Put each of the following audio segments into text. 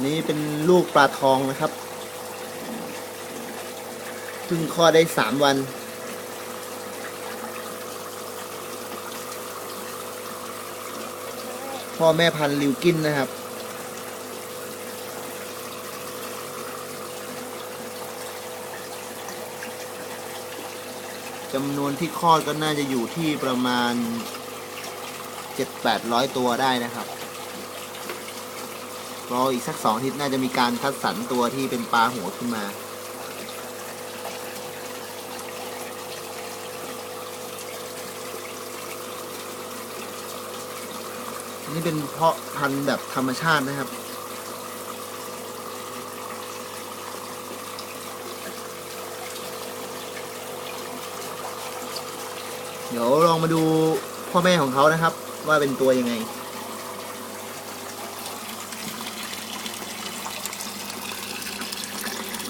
อันนี้เป็นลูกปลาทองนะครับเพิ่งคลอดได้สามวัน พ่อแม่พันธุ์ลิวกินนะครับจำนวนที่คลอดก็น่าจะอยู่ที่ประมาณเจ็ดแปดร้อยตัวได้นะครับ รออีกสักสองอาทิตย์น่าจะมีการคัดสรรตัวที่เป็นปลาหัวขึ้นมาอันนี้เป็นเพาะพันธุ์แบบธรรมชาตินะครับเดี๋ยวลองมาดูพ่อแม่ของเขานะครับ ว่าเป็นตัวยังไง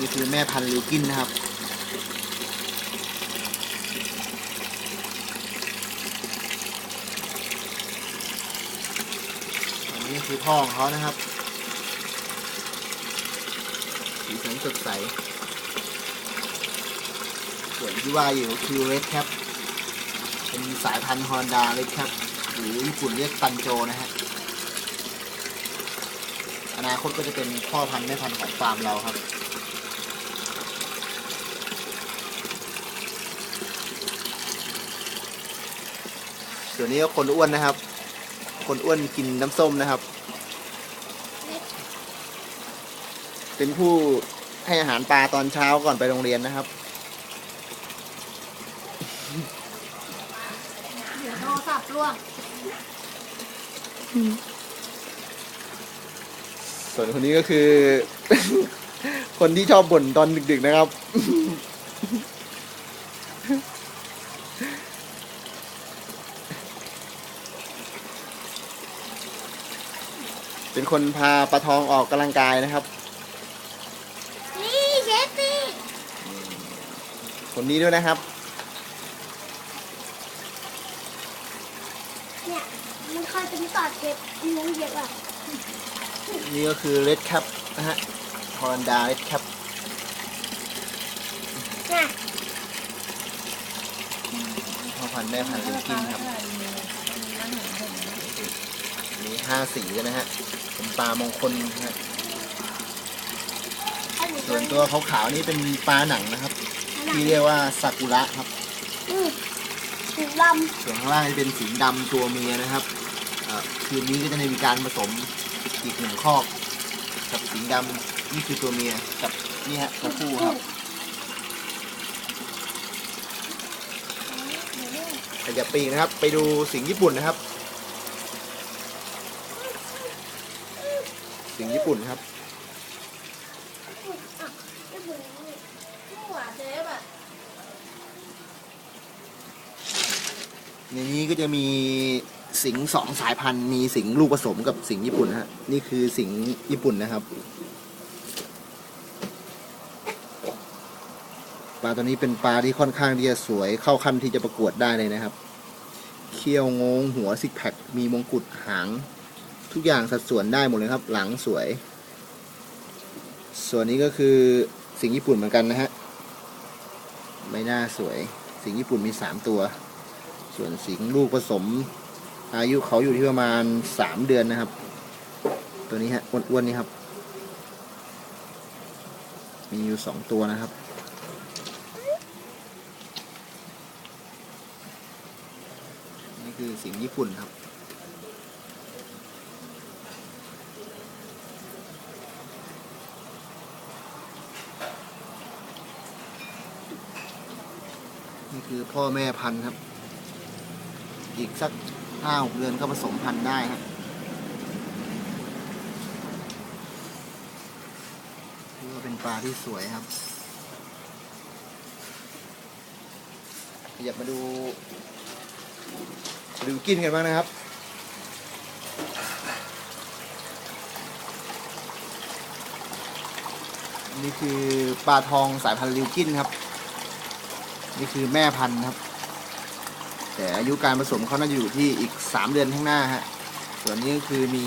นี่คือแม่พันธุ์ลิวกินนะครับ อันนี้คือพ่อของเขานะครับ สีสันสดใส ส่วนที่ว่าอยู่คือเรดแคปเป็นสายพันธุ์ฮอนดาเรดแคปหรือญี่ปุ่นเรียกตันโจนะฮะอนาคตก็จะเป็นพ่อพันธุ์แม่พันธุ์ของฟาร์มเราครับ ส่วนนี้ก็คนอ้วนนะครับ คนอ้วนกินน้ำส้มนะครับ เป็นผู้ให้อาหารปลาตอนเช้าก่อนไปโรงเรียนนะครับ เดี๋ยวโทรศัพท์ร่วงส่วนคนนี้ก็คือ คนที่ชอบบ่นตอนดึกๆนะครับ เป็นคนพาปลาทองออกกำลังกายนะครับ นี่เชฟตี้คนนี้ด้วยนะครับ เนี่ยมันเคยเป็นต่อเชฟเลี้ยงเยอะอะนี่ก็คือ Red Cap นะฮะฮอนดา Red Cap เนี่ยพ่อพันธุ์แม่พันธุ์ลิงกินครับ มีห้าสีกันนะฮะเป็นปลามงคลนะฮะอันนี้ส่วนตัวขาวๆนี่เป็นปลาหนังนะครับ ที่เรียกว่าซากุระครับอืมสีลส่วนข้างล่างจะเป็นสีดำตัวเมียนะครับเอ่อคืนนี้ก็จะมีการผสมอีกหนึ่งคอกกับสีดำนี่คือตัวเมียกับนี่ฮะตัวผู้ครับขยับปีกนะครับ ไปดูสิงห์ญี่ปุ่นนะครับ สิงญี่ปุ่นครับ ในนี้ก็จะมีสิงสองสายพันธุ์มีสิงลูกผสมกับสิงญี่ปุ่นนะฮะ นี่คือสิงญี่ปุ่นนะครับปลาตัวนี้เป็นปลาที่ค่อนข้างที่จะสวยเข้าขั้นที่จะประกวดได้เลยนะครับ เขี้ยวงงหัวซิกแพคมีมงกุฎหาง ทุกอย่างสัดส่วนได้หมดเลยครับ หลังสวย ส่วนนี้ก็คือสิงญี่ปุ่นเหมือนกันนะฮะไม่น่าสวย สิงญี่ปุ่นมีสามตัว ส่วนสิงลูกผสม อายุเขาอยู่ที่ประมาณสามเดือนนะครับ ตัวนี้ฮะอ้วนๆนี่ครับ มีอยู่สองตัวนะครับนี่คือสิงญี่ปุ่นครับ คือพ่อแม่พันธุ์ครับ อีกสักห้าหกเดือนก็ผสมพันธุ์ได้ฮะนี่ก็เป็นปลาที่สวยครับขยับมาดูดูกินกันบ้างนะครับนี่คือปลาทองสายพันธุ์ลิวกินครับ นี่คือแม่พันธุ์ครับ แต่อายุการผสมเขาน่าจะอยู่ที่อีกสามเดือนข้างหน้าฮะ ส่วนนี้ก็คือมี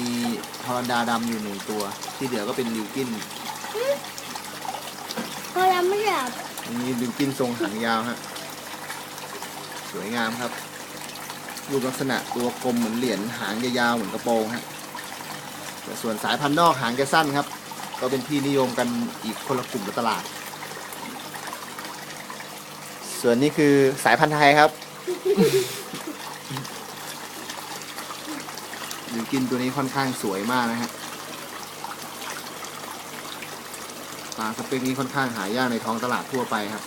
ฮอลันดาดำอยู่หนึ่งตัว ที่เหลือก็เป็นลิวกินพอแล้วไม่ใช่เหรออันนี้ลิวกินทรงหางยาวฮะ สวยงามครับ รูปลักษณะตัวกลมเหมือนเหรียญหางยาวๆเหมือนกระโปรงฮะแต่ส่วนสายพันธุ์นอกหางจะสั้นครับ ก็เป็นที่นิยมกันอีกคนละกลุ่มในตลาด ส่วนนี้คือสายพันธุ์ไทยครับลิวกินตัวนี้ค่อนข้างสวยมากนะฮะปลาสเปกนี้ค่อนข้างหายากในท้องตลาดทั่วไปครับ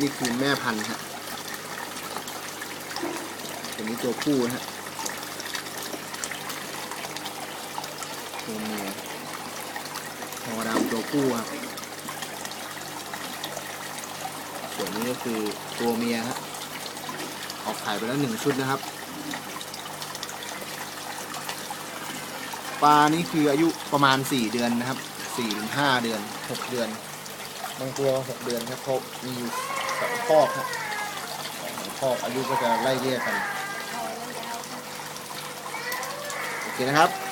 นี่คือแม่พันธุ์ฮะตัวนี้ตัวผู้นะฮะ ตัวเมียพอดำตัวผู้ครับส่วนนี้ก็คือตัวเมียฮะออกไข่ไปแล้วหนึ่งชุดนะครับ ปลานี่คืออายุประมาณสี่เดือนนะครับสี่ถึงห้าเดือนหกเดือน บางตัวหกเดือนครับเขามีอยู่สองคอกครับสองคอกอายุก็จะไล่เรียกกัน โอเคนะครับ